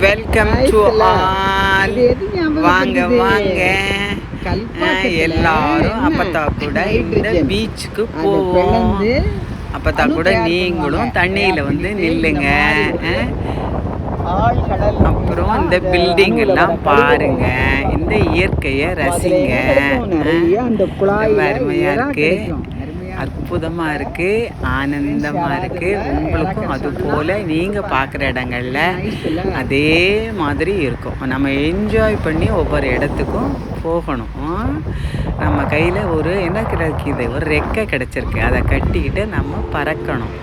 Welcome to all வாங்க? வாங்க. எல்லாரும்? அப்பத்தா கூட இந்த. பீச்சுக்கு போவோம். அப்பத்தா கூட நீங்களும். தண்ணியில வந்து நில்லுங்க. அப்புறம் இந்த பில்டிங் எல்லாம் பாருங்க. இந்த இயற்கையை ரசிங்க. அருமையா இருக்கு. அற்புதமாக இருக்குது ஆனந்தமாக இருக்கு. இருக்கு உங்களுக்கும் அது போல் நீங்கள் பார்க்குற இடங்களில் அதே மாதிரி இருக்கும். நம்ம என்ஜாய் பண்ணி ஒவ்வொரு இடத்துக்கும் போகணும். நம்ம கையில் ஒரு என்ன கிடைக்கிது? ஒரு ரெக்கை கிடச்சிருக்கு. அதை கட்டிக்கிட்டு நம்ம பறக்கணும்.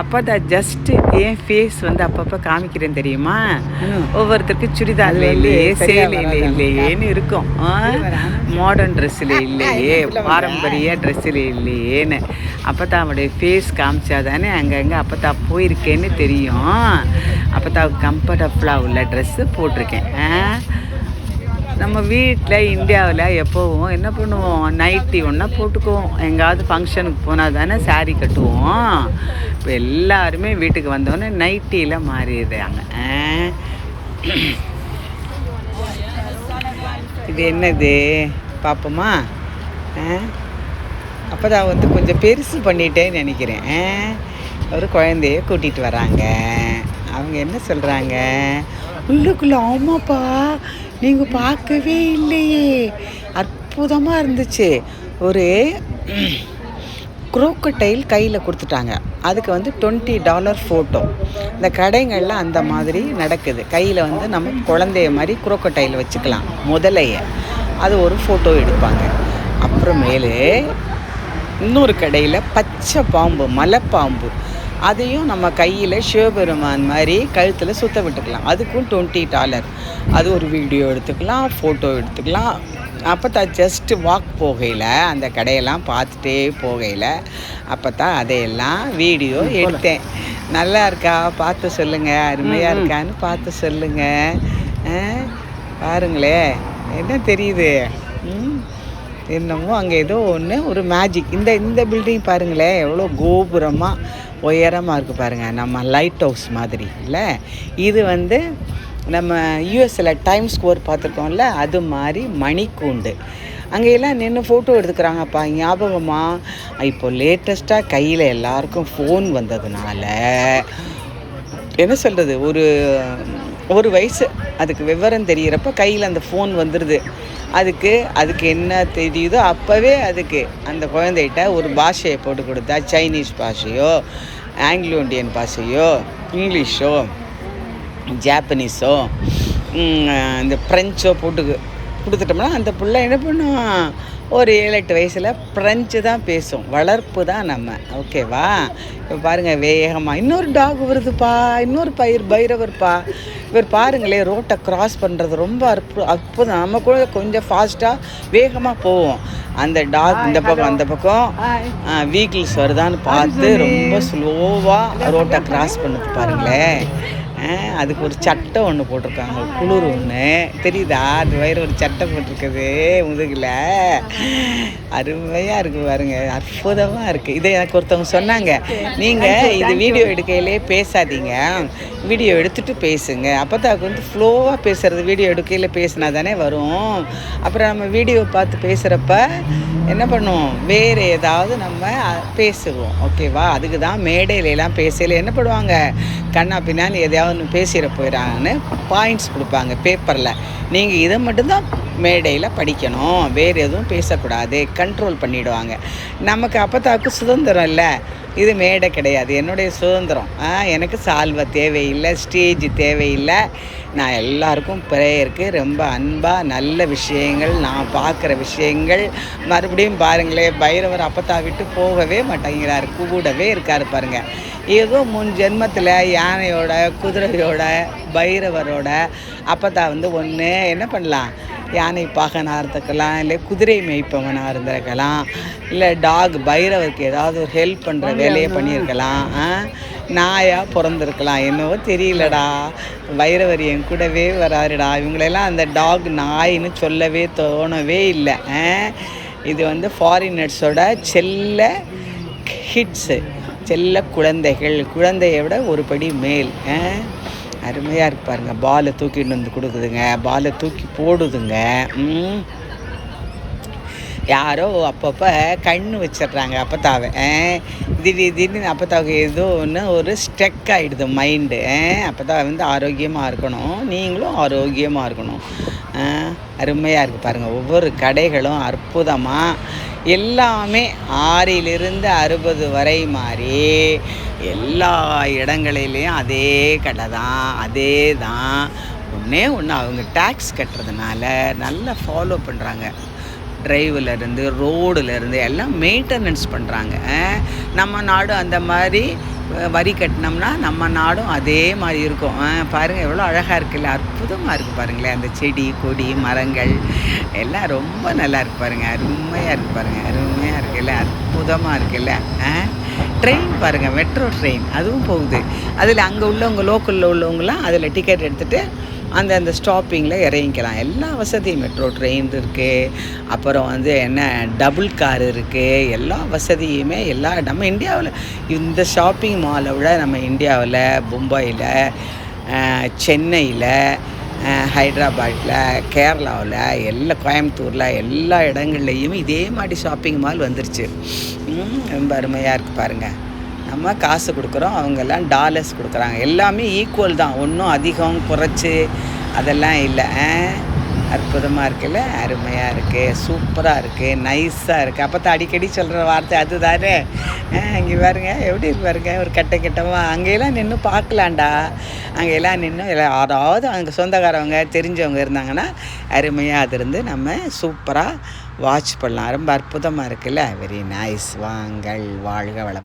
அப்போ தான் ஜஸ்ட்டு என் ஃபேஸ் வந்து அப்பப்போ காமிக்கிறேன் தெரியுமா? ம். ஒவ்வொருத்தருக்கு சுடிதாரில் இல்லையே சேலையில். இல்லையேன்னு இருக்கும். மாடர்ன் ட்ரெஸ்ஸில் இல்லையே பாரம்பரிய ட்ரெஸ்ஸில் இல்லையேன்னு. அப்போ தான் அவனுடைய ஃபேஸ் காமிச்சா தானே அங்கங்கே அப்போ தான் போயிருக்கேன்னு தெரியும். அப்போ தான் கம்ஃபர்டபுளாக உள்ள ட்ரெஸ்ஸு போட்டிருக்கேன்? நம்ம வீட்டில் இந்தியாவில் எப்போவும் என்ன பண்ணுவோம்? நைட்டி ஒன்றா போட்டுக்குவோம். எங்காவது ஃபங்க்ஷனுக்கு போனால் தானே சாரீ கட்டுவோம். இப்போ எல்லாருமே வீட்டுக்கு வந்தோடனே நைட்டியில் மாறிடுறாங்க. ஆ? இது என்னது? பார்ப்போமா அப்போ தான் வந்து கொஞ்சம் பெருசு பண்ணிட்டேன்னு நினைக்கிறேன். ஒரு குழந்தைய கூட்டிகிட்டு வராங்க. அவங்க என்ன சொல்கிறாங்க உள்ளுக்குள்ளே ஆமாப்பா. நீங்கள் பார்க்கவே இல்லையே. அற்புதமாக இருந்துச்சு. ஒரு குரோக்கடைல் கையில் கொடுத்துட்டாங்க. அதுக்கு வந்து டுவெண்ட்டி டாலர் ஃபோட்டோ. இந்த கடைங்களில் அந்த மாதிரி நடக்குது. கையில் வந்து நம்ம குழந்தைய மாதிரி குரோக்கடைல் வச்சுக்கலாம். முதலைய. அது ஒரு ஃபோட்டோ எடுப்பாங்க. அப்புறமேலு இன்னொரு கடையில் பச்சை பாம்பு மலைப்பாம்பு. அதையும் நம்ம கையில் சிவபெருமான் மாதிரி கழுத்தில் சுத்த விட்டுக்கலாம். அதுக்கும் டுவெண்ட்டி டாலர் அது ஒரு வீடியோ எடுத்துக்கலாம் ஃபோட்டோ எடுத்துக்கலாம். அப்போ தான் ஜஸ்ட்டு வாக் போகையில் அந்த கடையெல்லாம் பார்த்துட்டே போகையில் அப்போ தான் அதையெல்லாம் வீடியோ எடுத்தேன். நல்லா இருக்கா? பார்த்து சொல்லுங்கள் அருமையாக இருக்கான்னு பார்த்து சொல்லுங்கள் பாருங்களே என்ன தெரியுது? என்னமோ அங்கே ஏதோ ஒன்று ஒரு மேஜிக் இந்த இந்த பில்டிங் பாருங்களேன் எவ்வளோ கோபுரமாக உயரமாக இருக்குது பாருங்கள் நம்ம லைட் ஹவுஸ் மாதிரி. இல்லை? இது வந்து நம்ம யூஎஸில் டைம் ஸ்கோர் பார்த்துருக்கோம்ல? அது மாதிரி மணிக்கூண்டு. அங்கெல்லாம் நின்று ஃபோட்டோ எடுத்துக்கிறாங்கப்பா. ஞாபகமாக இப்போ லேட்டஸ்ட்டாக கையில் எல்லாருக்கும் ஃபோன் வந்ததுனால. என்ன சொல்கிறது ஒரு ஒரு வயசு. அதுக்கு விவரம் தெரிகிறப்ப கையில் அந்த ஃபோன் வந்துடுது அதுக்கு அதுக்கு என்ன தெரியுதோ அப்போவே அதுக்கு அந்த குழந்தைகிட்ட ஒரு பாஷையை போட்டு கொடுத்தா சைனீஸ் பாஷையோ ஆங்கிலோ இண்டியன் பாஷையோ இங்கிலீஷோ ஜாப்பனீஸோ இந்த ஃப்ரெஞ்சோ போட்டு கொடுத்துட்டோம்னா அந்த பிள்ளை என்ன பண்ணும் ஒரு ஏழு எட்டு வயசில் ஃப்ரெஞ்சு தான் பேசும். வளர்ப்பு தான் நம்ம. ஓகேவா இப்போ பாருங்கள் வேகமாக இன்னொரு டாக் வருதுப்பா. இன்னொரு பயிர் பைரவர்ப்பா. இவர் பாருங்களேன் ரோட்டை கிராஸ் பண்ணுறது ரொம்ப அற்பு அற்புதம். நம்ம கூட கொஞ்சம் ஃபாஸ்ட்டாக வேகமாக போவோம். அந்த டாக் இந்த பக்கம் அந்த பக்கம். வீக்கிள்ஸ் வருதான்னு பார்த்து ரொம்ப ஸ்லோவாக ரோட்டை கிராஸ் பண்ணுது பாருங்களேன். அதுக்கு ஒரு சட்டை ஒன்று போட்டிருக்காங்க. குளிர் ஒன்று தெரியுதா? அது வயிறு ஒரு சட்டை போட்டிருக்குது முதுகில். அருமையாக இருக்குது பாருங்க. அற்புதமாக இருக்குது இதை எனக்கு ஒருத்தவங்க சொன்னாங்க. நீங்கள் இது வீடியோ எடுக்கையிலே பேசாதீங்க. வீடியோ எடுத்துட்டு பேசுங்க. அப்போ தான் அதுக்கு வந்து ஃப்ளோவாக பேசுறது வீடியோ எடுக்கையில் பேசினா தானே வரும். அப்புறம் நம்ம வீடியோ பார்த்து பேசுகிறப்ப என்ன பண்ணுவோம்? வேறு ஏதாவது நம்ம பேசுவோம். ஓகேவா அதுக்கு தான் மேடையிலலாம் பேசல பேசையில் என்ன பண்ணுவாங்க? கண்ணா பின்னான்னு எதையாவது ஏதாவது பேசிட போயிடறாங்கன்னு பாயிண்ட்ஸ் கொடுப்பாங்க பேப்பரில் நீங்கள் இதை மட்டும்தான் மேடையில் படிக்கணும். வேறு எதுவும் பேசக்கூடாது. கண்ட்ரோல் பண்ணிவிடுவாங்க நமக்கு அப்பத்தாக்கு சுதந்திரம் இல்லை. இது மேடை கிடையாது. என்னுடைய சுதந்திரம். ஆ, எனக்கு சால்வை தேவையில்லை ஸ்டேஜ் தேவையில்லை. நான் எல்லாருக்கும் ப்ரேயருக்கு ரொம்ப அன்பாக நல்ல விஷயங்கள் நான் பார்க்குற விஷயங்கள். மறுபடியும் பாருங்களேன் பைரவர் அப்பத்தா விட்டு போகவே மாட்டேங்கிறார். கூடவே இருக்கார் பாருங்கள் ஏதோ முன் ஜென்மத்தில் யானையோட குதிரையோட பைரவரோட அப்பத்தா வந்து ஒன்று என்ன பண்ணலாம்? யானை பாகனாக இருந்திருக்கலாம் இல்லை குதிரை மேய்ப்பவனாக இருந்திருக்கலாம் இல்லை டாக் பைரவருக்கு ஏதாவது ஒரு ஹெல்ப் பண்ணுற வேலையை பண்ணியிருக்கலாம்? நாயாக பிறந்திருக்கலாம். என்னவோ தெரியலடா. பைரவர் என் கூடவே வராருடா. இவங்களெல்லாம் அந்த டாக் நாயின்னு சொல்லவே தோணவே இல்லை? இது வந்து ஃபாரினர்ஸோட செல்ல ஹிட்ஸு செல்ல குழந்தைகள். குழந்தையை விட ஒரு படி மேல். ஆ? அருமையாக இருக்கு பாருங்க. பாலை தூக்கிட்டு வந்து கொடுக்குதுங்க. பாலை தூக்கி போடுதுங்க. யாரோ அப்பப்போ கண்ணு வச்சிடுறாங்க அப்பத்தாவை. திடீர் திடீர்னு அப்பத்தாவுக்கு ஏதோ ஒன்று ஒரு ஸ்ட்ரெக் ஆகிடுது மைண்டு அப்பத்தாவை வந்து ஆரோக்கியமாக இருக்கணும். நீங்களும் ஆரோக்கியமாக இருக்கணும். அருமையாக இருக்குது பாருங்கள் ஒவ்வொரு கடைகளும் அற்புதமாக எல்லாமே ஆறிலிருந்து அறுபது வரை மாறி எல்லா இடங்களிலையும் அதே கடை தான் அதே தான். ஒன்றே ஒன்று அவங்க டேக்ஸ் கட்டுறதுனால நல்லா ஃபாலோ பண்ணுறாங்க டிரைவிலேருந்து ரோடுலேருந்து எல்லாம் மெயின்டெனன்ஸ் பண்ணுறாங்க நம்ம நாடும் அந்த மாதிரி வரி கட்டினோம்னா நம்ம நாடும் அதே மாதிரி இருக்கும். பாருங்கள் எவ்வளோ அழகாக இருக்குல்ல. அற்புதமாக இருக்குது பாருங்களேன். அந்த செடி கொடி மரங்கள் எல்லாம் ரொம்ப நல்லா இருக்கு பாருங்கள் அருமையாக இருக்கு பாருங்கள் அருமையாக இருக்குல்ல அற்புதமாக இருக்குல்ல ட்ரெயின் பாருங்கள் மெட்ரோ ட்ரெயின் அதுவும் போகுது. அதில் அங்கே உள்ளவங்க லோக்கலில் உள்ளவங்களாம் அதில் டிக்கெட் எடுத்துகிட்டு அந்த அந்த ஸ்டாப்பிங்கில் இறங்கிக்கலாம். எல்லா வசதியும் மெட்ரோ ட்ரெயின் இருக்குது அப்புறம் வந்து என்ன டபுள் கார் இருக்குது எல்லா வசதியுமே எல்லா நம்ம இந்தியாவில் இந்த ஷாப்பிங் மாலை விட நம்ம இந்தியாவில் மும்பையில் சென்னையில் ஹைதராபாத்தில் கேரளாவில் எல்லா கோயம்புத்தூரில் எல்லா இடங்கள்லையும் இதே மாதிரி ஷாப்பிங் மால் வந்துருச்சு. ரொம்ப அருமையாக இருக்குது பாருங்கள் நம்ம காசு கொடுக்குறோம் அவங்கெல்லாம் டாலர்ஸ் கொடுக்குறாங்க. எல்லாமே ஈக்குவல் தான். ஒன்றும் அதிகம் குறைச்சி அதெல்லாம் இல்லை. அற்புதமாக இருக்குல்ல? அருமையாக இருக்குது சூப்பராக இருக்குது நைஸாக இருக்குது அப்போ தான் அடிக்கடி சொல்கிற வார்த்தை அதுதானே? இங்கே பாருங்க. எப்படி பாருங்க? ஒரு கட்டை கட்டமாக அங்கெல்லாம் நின்று பார்க்கலாண்டா அங்கெல்லாம் நின்று யாராவது அங்கே சொந்தக்காரவங்க தெரிஞ்சவங்க இருந்தாங்கன்னா அருமையாக அது இருந்து நம்ம சூப்பராக வாட்ச் பண்ணலாம். ரொம்ப அற்புதமாக இருக்குல்ல? வெரி நைஸ் வாங்கள் வாழ்க வளம்.